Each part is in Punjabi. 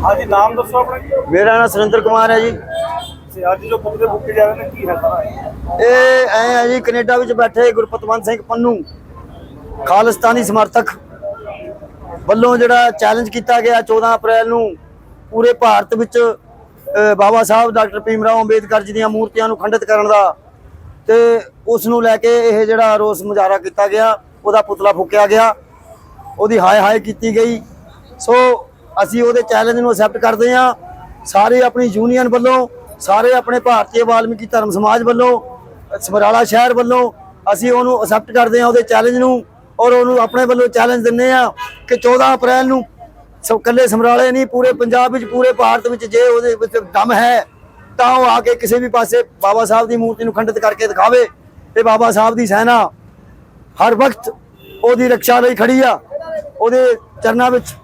हाँ जी नाम दसो मेरा नाम सुरेंद्र कुमार है जी। ਤੇ ਅੱਜ ਜੋ ਬੁੱਕ ਬੁੱਕੇ ਜਾ ਰਹੇ ਨੇ, ਕੀ ਹੈ ਸਾਰਾ ਇਹ? ਇਹ ਐ ਹੈ ਜੀ, ਕੈਨੇਡਾ ਵਿੱਚ ਬੈਠੇ ਗੁਰਪਤਵੰਤ ਸਿੰਘ ਪੰਨੂ, ਖਾਲਿਸਤਾਨੀ ਸਮਰਥਕ ਵੱਲੋਂ ਜਿਹੜਾ ਚੈਲੰਜ ਕੀਤਾ ਗਿਆ 14 ਅਪ੍ਰੈਲ ਨੂੰ, ਪੂਰੇ ਭਾਰਤ ਵਿੱਚ ਬਾਬਾ ਸਾਹਿਬ, ਡਾਕਟਰ ਭੀਮ ਰਾਓ ਅੰਬੇਦਕਰ ਜੀ ਦੀਆਂ ਮੂਰਤੀਆਂ ਨੂੰ ਖੰਡਿਤ ਕਰਨ ਦਾ ਤੇ ਉਸ ਨੂੰ ਲੈ ਕੇ ਇਹ ਜਿਹੜਾ ਰੋਸ ਮੁਜ਼ਾਹਰਾ ਕੀਤਾ ਗਿਆ, ਉਹਦਾ ਪੁਤਲਾ ਫੂਕਿਆ ਗਿਆ, ਉਹਦੀ ਹਾਏ ਹਾਏ ਕੀਤੀ ਗਈ। ਸੋ ਅਸੀਂ ਉਹਦੇ ਚੈਲੰਜ ਨੂੰ ਅਕਸੈਪਟ ਕਰਦੇ ਹਾਂ। ਸਾਰੇ ਆਪਣੀ ਯੂਨੀਅਨ ਵੱਲੋਂ ਸਾਰੇ ਆਪਣੇ ਭਾਰਤੀ ਵਾਲਮੀਕੀ ਧਰਮ ਸਮਾਜ ਵੱਲੋਂ, ਸਮਰਾਲਾ ਸ਼ਹਿਰ ਵੱਲੋਂ ਅਸੀਂ ਉਹਨੂੰ ਅਸੈਪਟ ਕਰਦੇ ਹਾਂ, ਉਹਦੇ ਚੈਲੰਜ ਨੂੰ ਔਰ ਉਹਨੂੰ ਆਪਣੇ ਵੱਲੋਂ ਚੈਲੰਜ ਦਿੰਨੇ ਆ ਕਿ 14 ਅਪ੍ਰੈਲ ਨੂੰ ਸੋ ਕੱਲੇ ਸਮਰਾਲੇ ਨਹੀਂ, ਪੂਰੇ ਪੰਜਾਬ ਵਿੱਚ, ਪੂਰੇ ਭਾਰਤ ਵਿੱਚ ਜੇ ਉਹਦੇ ਵਿੱਚ ਦਮ ਹੈ, ਤਾਂ ਉਹ ਆ ਕੇ ਕਿਸੇ ਵੀ ਪਾਸੇ ਬਾਬਾ ਸਾਹਿਬ ਦੀ ਮੂਰਤੀ ਨੂੰ ਖੰਡਿਤ ਕਰਕੇ ਦਿਖਾਵੇ ਤੇ ਬਾਬਾ ਸਾਹਿਬ ਦੀ ਸੈਨਾ ਹਰ ਵਕਤ ਉਹਦੀ ਰੱਖਿਆ ਲਈ ਖੜੀ ਆ। ਉਹਦੇ ਚਰਨਾਂ ਵਿੱਚ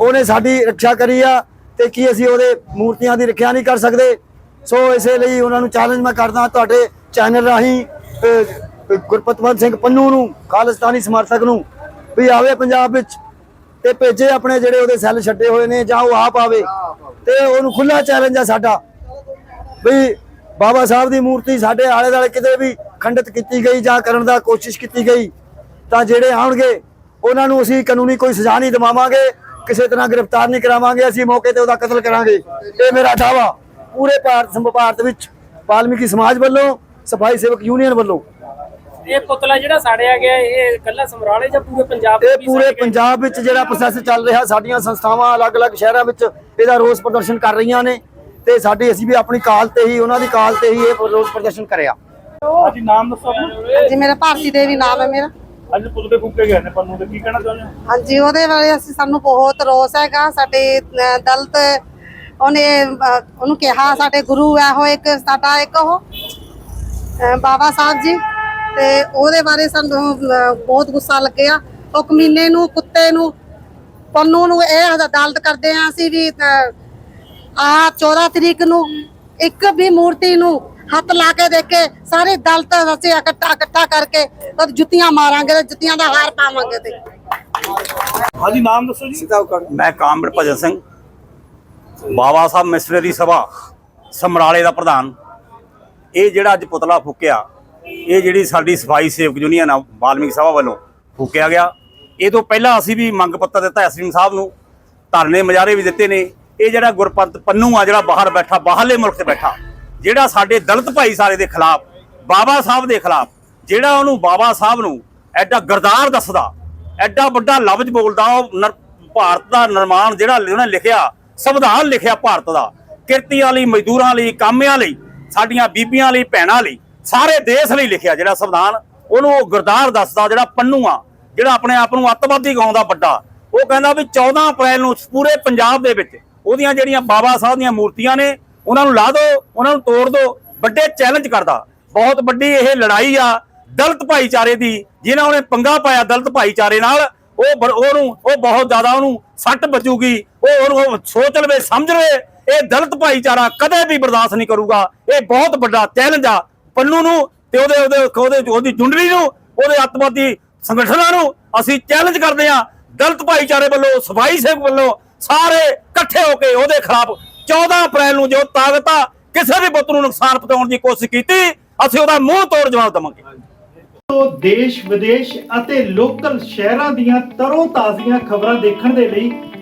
ਉਹਨੇ ਸਾਡੀ ਰੱਖਿਆ ਕਰੀ ਆ ਤੇ ਕੀ ਅਸੀਂ ਉਹਦੇ ਮੂਰਤੀਆਂ ਦੀ ਰੱਖਿਆ ਨਹੀਂ ਕਰ ਸਕਦੇ। ਸੋ ਇਸੇ ਲਈ ਉਹਨਾਂ ਨੂੰ ਚੈਲੰਜ ਮੈਂ ਕਰਦਾ ਤੁਹਾਡੇ ਚੈਨਲ ਰਾਹੀਂ ਗੁਰਪਤਵੰਤ ਸਿੰਘ ਪੰਨੂ ਨੂੰ, ਖਾਲਿਸਤਾਨੀ ਸਮਰਥਕ ਨੂੰ, ਵੀ ਆਵੇ ਪੰਜਾਬ ਵਿੱਚ ਤੇ ਭੇਜੇ ਆਪਣੇ ਜਿਹੜੇ ਉਹਦੇ ਸੈੱਲ ਛੱਡੇ ਹੋਏ ਨੇ ਜਾਂ ਉਹ ਆਪ ਆਵੇ ਤੇ ਉਹਨੂੰ ਖੁੱਲਾ ਚੈਲੰਜ ਆ ਸਾਡਾ, ਵੀ ਬਾਬਾ ਸਾਹਿਬ ਦੀ ਮੂਰਤੀ ਸਾਡੇ ਆਲੇ ਦੁਆਲੇ ਕਿਤੇ ਵੀ ਖੰਡਿਤ ਕੀਤੀ ਗਈ ਜਾਂ ਕਰਨ ਦਾ ਕੋਸ਼ਿਸ਼ ਕੀਤੀ ਗਈ, ਤਾਂ ਜਿਹੜੇ ਆਉਣਗੇ, ਉਹਨਾਂ ਨੂੰ ਅਸੀਂ ਕਾਨੂੰਨੀ ਕੋਈ ਸਜ਼ਾ ਨਹੀਂ ਦਿਵਾਵਾਂਗੇ, ਕਿਸੇ ਤਰ੍ਹਾਂ ਗ੍ਰਿਫਤਾਰ ਨਹੀਂ ਕਰਾਵਾਂਗੇ, ਅਸੀਂ ਮੌਕੇ ਤੇ ਉਹਦਾ ਕਤਲ ਕਰਾਂਗੇ, ਇਹ ਮੇਰਾ ਦਾਵਾ ਪੂਰੇ ਭਾਰਤ ਸੰਭ ਭਾਰਤ ਵਿੱਚ ਵਾਲਮੀਕੀ ਸਮਾਜ ਵੱਲੋਂ ਸਫ਼ਾਈ ਸੇਵਕ ਯੂਨੀਅਨ ਵੱਲੋਂ। ਇਹ ਪੁਤਲਾ ਜਿਹੜਾ ਸਾੜਿਆ ਗਿਆ ਇਹ ਕੱਲਾ ਸਮਰਾਲੇ ਜਾਂ ਪੂਰੇ ਪੰਜਾਬ ਇਹ ਪੂਰੇ? ਪੰਜਾਬ ਵਿੱਚ ਜਿਹੜਾ ਪ੍ਰੋਸੈਸ ਚੱਲ ਰਿਹਾ ਸਾਡੀਆਂ ਸੰਸਥਾਵਾਂ ਅਲੱਗ-ਅਲੱਗ ਸ਼ਹਿਰਾਂ ਵਿੱਚ ਇਹਦਾ ਰੋਸ ਪ੍ਰਦਰਸ਼ਨ ਕਰ ਰਹੀਆਂ ਨੇ ਤੇ ਸਾਡੀ ਅਸੀਂ ਵੀ ਆਪਣੀ ਕਾਲ ਤੇ ਹੀ ਉਹਨਾਂ ਦੀ ਕਾਲ ਤੇ ਹੀ ਇਹ ਰੋਸ ਪ੍ਰਦਰਸ਼ਨ ਕਰਿਆ। ਹਾਂਜੀ ਨਾਮ ਦੱਸੋ ਹਾਂਜੀ ਮੇਰਾ ਭਾਰਤੀ ਦੇਵੀ ਨਾਮ ਹੈ ਮੇਰਾ। ਅੱਜ ਦੇ ਬੁੱਕੇ ਗਏ ਨੇ ਪੰਨੂ ਦੇ ਕੀ ਕਹਿਣਾ ਚਾਹੁੰਦੇ ਹੋ? ਹਾਂਜੀ ਉਹਦੇ ਬਾਰੇ ਅਸੀਂ ਸਾਨੂੰ ਬਹੁਤ ਰੋਸ ਹੈਗਾ ਸਾਡੇ ਦਲਿਤ ਉਹਨੇ ਅਹ, ਉਹਨੂੰ ਕਿਹਾ ਸਾਡੇ ਗੁਰੂ ਹੈ ਉਹ ਇੱਕ ਸਾਡਾ ਇੱਕ ਉਹ ਅਹ, ਬਾਬਾ ਸਾਹਿਬ ਜੀ। ਤੇ ਉਹਦੇ ਬਾਰੇ ਸਾਨੂੰ ਅਹ, ਬਹੁਤ ਗੁੱਸਾ ਲੱਗਿਆ। ਉਹ ਕਮੀਨੇ ਨੂੰ ਕੁੱਤੇ ਨੂੰ ਪੰਨੂ ਨੂੰ ਇਹ ਅਦਾਲਤ ਕਰਦੇ ਆ ਅਸੀਂ ਵੀ ਆ 14 ਤਰੀਕ ਨੂੰ ਇੱਕ ਵੀ ਮੂਰਤੀ ਨੂੰ ਹੱਥ ਲਾ ਕੇ ਦੇਖੇ ਸਾਰੇ ਦਲਤ ਅਸੀਂ ਇਕੱਠਾ ਇਕੱਠਾ ਕਰਕੇ ਉਹ ਜੁੱਤੀਆਂ ਮਾਰਾਂਗੇ ਤੇ ਜੁੱਤੀਆਂ ਦਾ ਹਾਰ ਪਾਵਾਂਗੇ ਤੇ। ਹਾਂਜੀ ਨਾਮ ਦੱਸੋ ਜੀ। ਮੈਂ ਕਾਮਰੇਡ ਭਜਨ ਸਿੰਘ। ਬਾਬਾ ਸਾਹਿਬ ਮਿਸ਼ਨਰੀ ਸਭਾ, ਸਮਰਾਲੇ ਦਾ ਪ੍ਰਧਾਨ। ਇਹ ਜਿਹੜਾ ਅੱਜ ਪੁਤਲਾ ਫੂਕਿਆ, ਇਹ ਜਿਹੜੀ ਸਾਡੀ ਸਫ਼ਾਈ ਸੇਵਕ ਯੂਨੀਅਨ ਆ, ਵਾਲਮੀਕ ਸਭਾ ਵੱਲੋਂ ਫੂਕਿਆ ਗਿਆ। ਇਹ ਤੋਂ ਪਹਿਲਾਂ ਅਸੀਂ ਵੀ ਮੰਗ ਪੱਤਰ ਦਿੱਤਾ ਐਸਪੀ ਸਾਹਿਬ ਨੂੰ। ਧਰਨੇ ਮਜਾਰੇ ਵੀ ਦਿੱਤੇ ਨੇ। ਇਹ ਜਿਹੜਾ ਗੁਰਪੰਤ ਪੰਨੂ ਆ, ਜਿਹੜਾ ਬਾਹਰ ਬੈਠਾ, ਬਾਹਰਲੇ ਮੁਲਕ 'ਚ ਬੈਠਾ, ਜਿਹੜਾ ਸਾਡੇ ਦਲਿਤ ਭਾਈਚਾਰੇ ਦੇ ਖਿਲਾਫ, ਬਾਬਾ ਸਾਹਿਬ ਦੇ ਖਿਲਾਫ, ਜਿਹੜਾ ਉਹਨੂੰ ਬਾਬਾ ਸਾਹਿਬ ਨੂੰ ਐਡਾ ਗਰਦਾਰ ਦੱਸਦਾ, ਐਡਾ ਵੱਡਾ ਲਫ਼ਜ਼ ਬੋਲਦਾ, ਉਹ ਨਰ- ਭਾਰਤ ਦਾ ਨਿਰਮਾਣ ਜਿਹੜਾ ਉਹਨੇ ਲਿਖਿਆ ਸੰਵਿਧਾਨ ਲਿਖਿਆ ਭਾਰਤ ਦਾ, ਕਿਰਤੀਆਂ ਲਈ, ਮਜ਼ਦੂਰਾਂ ਲਈ, ਕਾਮਿਆਂ ਲਈ, ਸਾਡੀਆਂ ਬੀਬੀਆਂ ਲਈ, ਭੈਣਾਂ ਲਈ, ਸਾਰੇ ਦੇਸ਼ ਲਈ ਲਿਖਿਆ ਜਿਹੜਾ ਸੰਵਿਧਾਨ, ਉਹਨੂੰ ਉਹ ਗੁਰਦਾਰ ਦੱਸਦਾ ਜਿਹੜਾ ਪੰਨੂ ਆ, ਜਿਹੜਾ ਆਪਣੇ ਆਪ ਨੂੰ ਅੱਤਵਾਦੀ ਕਹਾਉਂਦਾ ਵੱਡਾ। ਉਹ ਕਹਿੰਦਾ ਵੀ 14 ਅਪ੍ਰੈਲ ਨੂੰ ਪੂਰੇ ਪੰਜਾਬ ਦੇ ਵਿੱਚ ਉਹਦੀਆਂ ਜਿਹੜੀਆਂ ਬਾਬਾ ਸਾਹਿਬ ਦੀਆਂ ਮੂਰਤੀਆਂ ਨੇ, ਉਹਨਾਂ ਨੂੰ ਲਾ ਦਿਓ ਉਹਨਾਂ ਨੂੰ ਤੋੜ ਦਿਓ ਵੱਡੇ ਚੈਲੰਜ ਕਰਦਾ। ਬਹੁਤ ਵੱਡੀ ਇਹ ਲੜਾਈ ਆ ਦਲਤ ਭਾਈਚਾਰੇ ਦੀ, ਜਿਨ੍ਹਾਂ ਉਹਨੇ ਪੰਗਾ ਪਾਇਆ ਦਲਤ ਭਾਈਚਾਰੇ ਨਾਲ, ਉਹ ਬ- ਉਹਨੂੰ, ਉਹ ਬਹੁਤ ਜ਼ਿਆਦਾ ਉਹਨੂੰ ਸੱਟ ਬਚੂਗੀ ਉਹ ਉਹ ਸੋਚ ਲਵੇ, ਸਮਝ ਲਵੇ, ਇਹ ਦਲਿਤ ਭਾਈਚਾਰਾ ਕਦੇ ਵੀ ਬਰਦਾਸ਼ਤ ਨਹੀਂ ਕਰੂਗਾ। ਇਹ ਬਹੁਤ ਵੱਡਾ ਚੈਲੰਜ ਆ। ਪੰਨੂ ਨੂੰ ਤੇ ਉਹਦੇ ਉਹਦੇ ਉਹਦੇ ਉਹਦੀ ਜੁੰਡਲੀ ਨੂੰ, ਉਹਦੇ ਅੱਤਵਾਦੀ ਸੰਗਠਨਾਂ ਨੂੰ ਅਸੀਂ ਚੈਲੰਜ ਕਰਦੇ ਆ ਦਲਿਤ ਭਾਈਚਾਰੇ ਵੱਲੋਂ, ਸਫ਼ਾਈ ਸੇਵਕ ਵੱਲੋਂ ਸਾਰੇ ਇਕੱਠੇ ਹੋ ਕੇ ਉਹਦੇ ਖਿਲਾਫ 14 ਅਪ੍ਰੈਲ ਨੂੰ ਜੋ ਤਾਕਤ ਆ, ਕਿਸੇ ਵੀ ਬੁੱਤ ਨੂੰ ਨੁਕਸਾਨ ਪਹੁੰਚਾਉਣ ਦੀ ਕੋਸ਼ਿਸ਼ ਕੀਤੀ, ਅਸੀਂ ਉਹਦਾ ਮੂੰਹ ਤੋੜ ਜਵਾਬ ਦੇਵਾਂਗੇ। ਤੋਂ ਦੇਸ਼ ਵਿਦੇਸ਼ ਅਤੇ ਲੋਕਲ ਸ਼ਹਿਰਾਂ ਦੀਆਂ ਤਰੋ ਤਾਜ਼ੀਆਂ ਖਬਰਾਂ ਦੇਖਣ ਦੇ ਲਈ